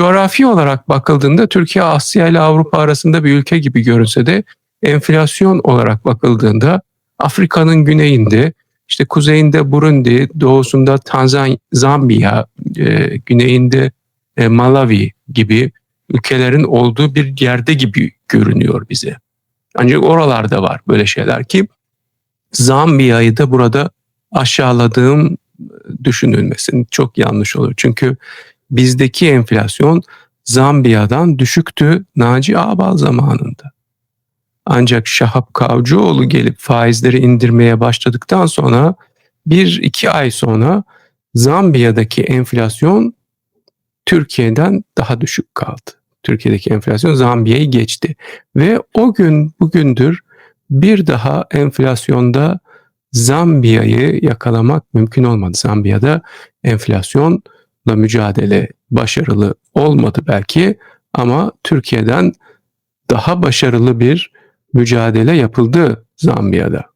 Coğrafi olarak bakıldığında Türkiye Asya ile Avrupa arasında bir ülke gibi görünse de enflasyon olarak bakıldığında Afrika'nın güneyinde, işte kuzeyinde Burundi, doğusunda Tanzanya, Zambiya, e, güneyinde e, Malawi gibi ülkelerin olduğu bir yerde gibi görünüyor bize. Ancak oralarda var böyle şeyler ki Zambiya'yı da burada aşağıladığım düşünülmesin çok yanlış olur. Çünkü bizdeki enflasyon Zambiya'dan düşüktü Naci Ağbal zamanında. Ancak Şahap Kavcıoğlu gelip faizleri indirmeye başladıktan sonra bir iki ay sonra Zambiya'daki enflasyon Türkiye'den daha düşük kaldı. Türkiye'deki enflasyon Zambiya'yı geçti. Ve o gün bugündür bir daha enflasyonda Zambiya'yı yakalamak mümkün olmadı. Zambiya'da enflasyonla mücadele başarılı olmadı belki ama Türkiye'den daha başarılı bir mücadele yapıldı Zambiya'da.